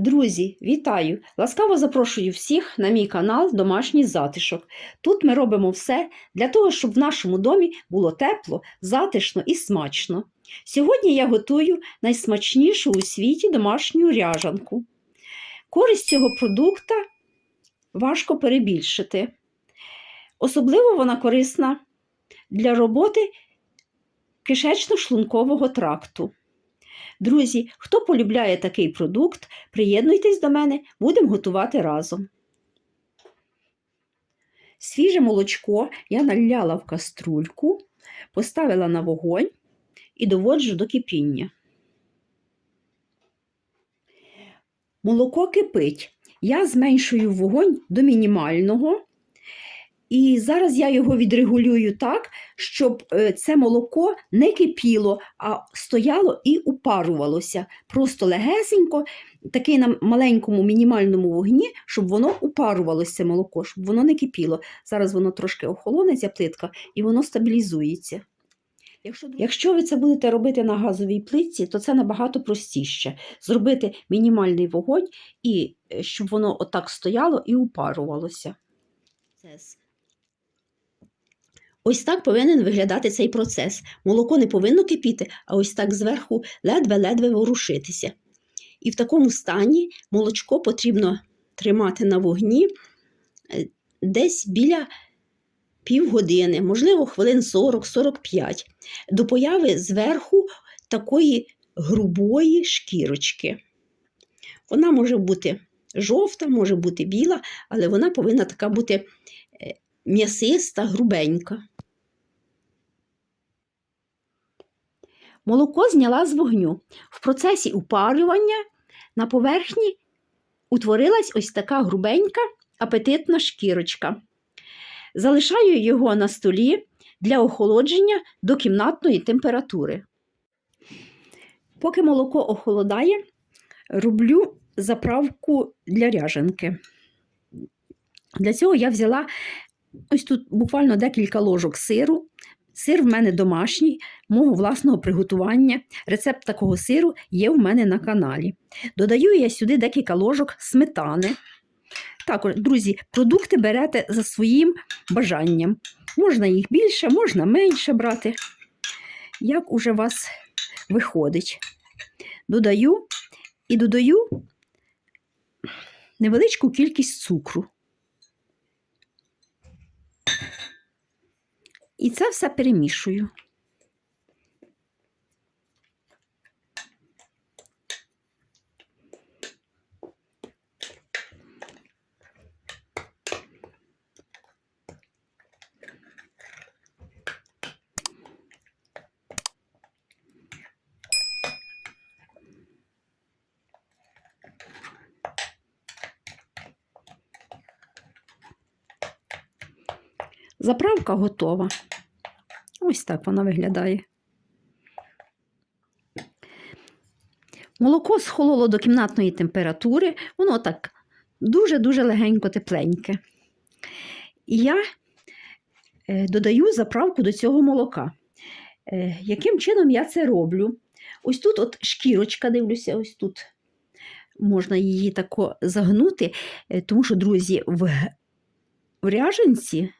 Друзі, вітаю! Ласкаво запрошую всіх на мій канал Домашній затишок. Тут ми робимо все для того, щоб в нашому домі було тепло, затишно і смачно. Сьогодні я готую найсмачнішу у світі домашню ряжанку. Користь цього продукта важко перебільшити. Особливо вона корисна для роботи кишечно-шлункового тракту. Друзі, хто полюбляє такий продукт, приєднуйтесь до мене, будемо готувати разом. Свіже молочко я наляла в каструльку, поставила на вогонь і доводжу до кипіння. Молоко кипить. Я зменшую вогонь до мінімального. І зараз я його відрегулюю так, щоб е, це молоко не кипіло, а стояло і упарувалося. Просто легесенько, такий на маленькому мінімальному вогні, щоб воно упарувалося це молоко, щоб воно не кипіло. Зараз воно трошки охолоне, ця плитка, і воно стабілізується. Якщо, Якщо ви це будете робити на газовій плитці, то це набагато простіше. Зробити мінімальний вогонь, і е, щоб воно отак стояло і упарувалося. Ось так повинен виглядати цей процес. Молоко не повинно кипіти, а ось так зверху ледве-ледве ворушитися. І в такому стані молочко потрібно тримати на вогні е, десь біля півгодини, можливо, хвилин 40-45, до появи зверху такої грубої шкірочки. Вона може бути жовта, може бути біла, але вона повинна така бути е, м'ясиста, грубенька. Молоко зняла з вогню. В процесі упарювання на поверхні утворилась ось така грубенька апетитна шкірочка. Залишаю його на столі для охолодження до кімнатної температури. Поки молоко охолодає, роблю заправку для ряженки. Для цього я взяла ось тут буквально декілька ложок сиру. Сир в мене домашній, мого власного приготування. Рецепт такого сиру є в мене на каналі. Додаю я сюди декілька ложок сметани. Також, друзі, продукти берете за своїм бажанням. Можна їх більше, можна менше брати. Як уже вас виходить. Додаю і додаю невеличку кількість цукру. І це все перемішую. Заправка готова. Ось так вона виглядає. Молоко схололо до кімнатної температури, воно так дуже-дуже легенько тепленьке. І я е, додаю заправку до цього молока. Е, Яким чином я це роблю? Ось тут от шкірочка, дивлюся, ось тут можна її тако загнути, е, тому що, друзі, в, в ряженці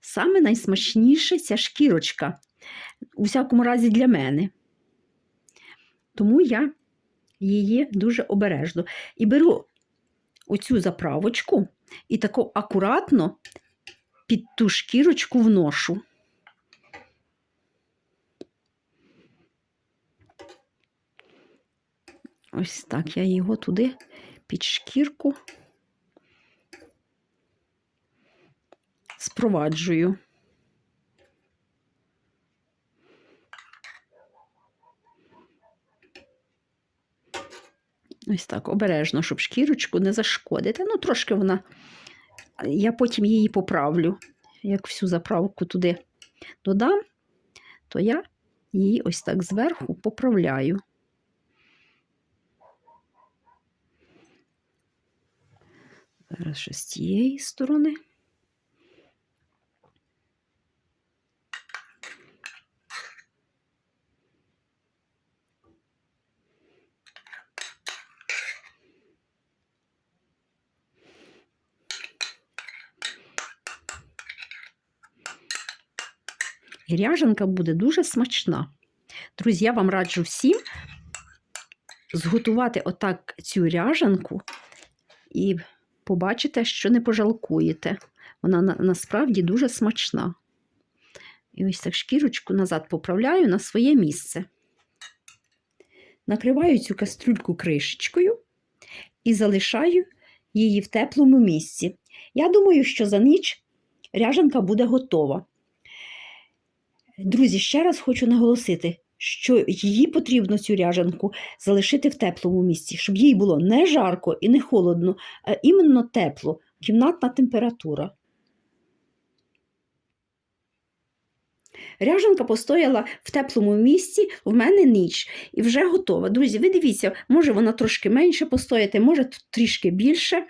Саме найсмачніше ця шкірочка, у всякому разі для мене. Тому я її дуже обережно. І беру оцю заправочку і тако акуратно під ту шкірочку вношу. Ось так я його туди під шкірку. Спроваджую. Ось так обережно, щоб шкірочку не зашкодити. Ну, трошки вона, я потім її поправлю. Як всю заправку туди додам, то я її ось так зверху поправляю. Зараз ще з цієї сторони. І ряжанка буде дуже смачна. Друзі, я вам раджу всім зготувати отак цю ряжанку і побачите, що не пожалкуєте. Вона на, насправді дуже смачна. І ось так шкірочку назад поправляю на своє місце. Накриваю цю кастрюльку кришечкою і залишаю її в теплому місці. Я думаю, що за ніч ряжанка буде готова. Друзі, ще раз хочу наголосити, що її потрібно цю ряжанку залишити в теплому місці, щоб їй було не жарко і не холодно, а іменно тепло, кімнатна температура. Ряжанка постояла в теплому місці в мене ніч і вже готова. Друзі, ви дивіться, може вона трошки менше постояти, може трішки більше.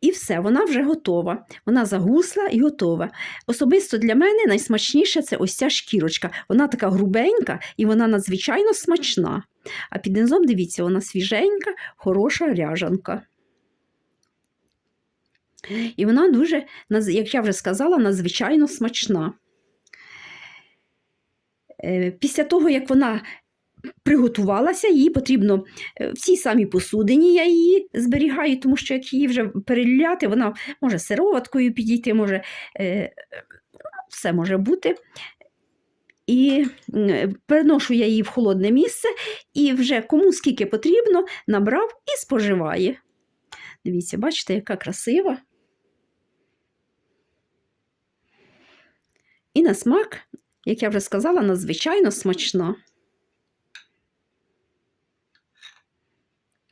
І все, вона вже готова. Вона загусла і готова. Особисто для мене найсмачніше це ось ця шкірочка. Вона така грубенька і вона надзвичайно смачна. А під низом, дивіться, вона свіженька, хороша ряжанка. І вона дуже, як я вже сказала, надзвичайно смачна. Е, Після того, як вона приготувалася, її потрібно е, в цій самій посудині я її зберігаю, тому що як її вже переліляти, вона може сироваткою підійти, може е, все може бути. І переношу я її в холодне місце, і вже кому скільки потрібно, набрав і споживає. Дивіться, бачите, яка красива. І на смак, як я вже сказала, надзвичайно смачна.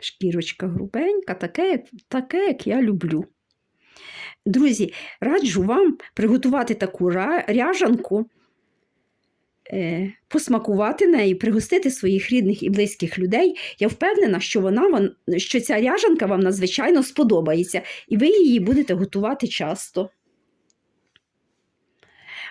Шкірочка грубенька, таке, як, таке, як я люблю. Друзі, раджу вам приготувати таку ряжанку, е, посмакувати нею, пригостити своїх рідних і близьких людей. Я впевнена, що, вона, що ця ряжанка вам надзвичайно сподобається, і ви її будете готувати часто.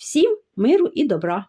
Всім миру і добра!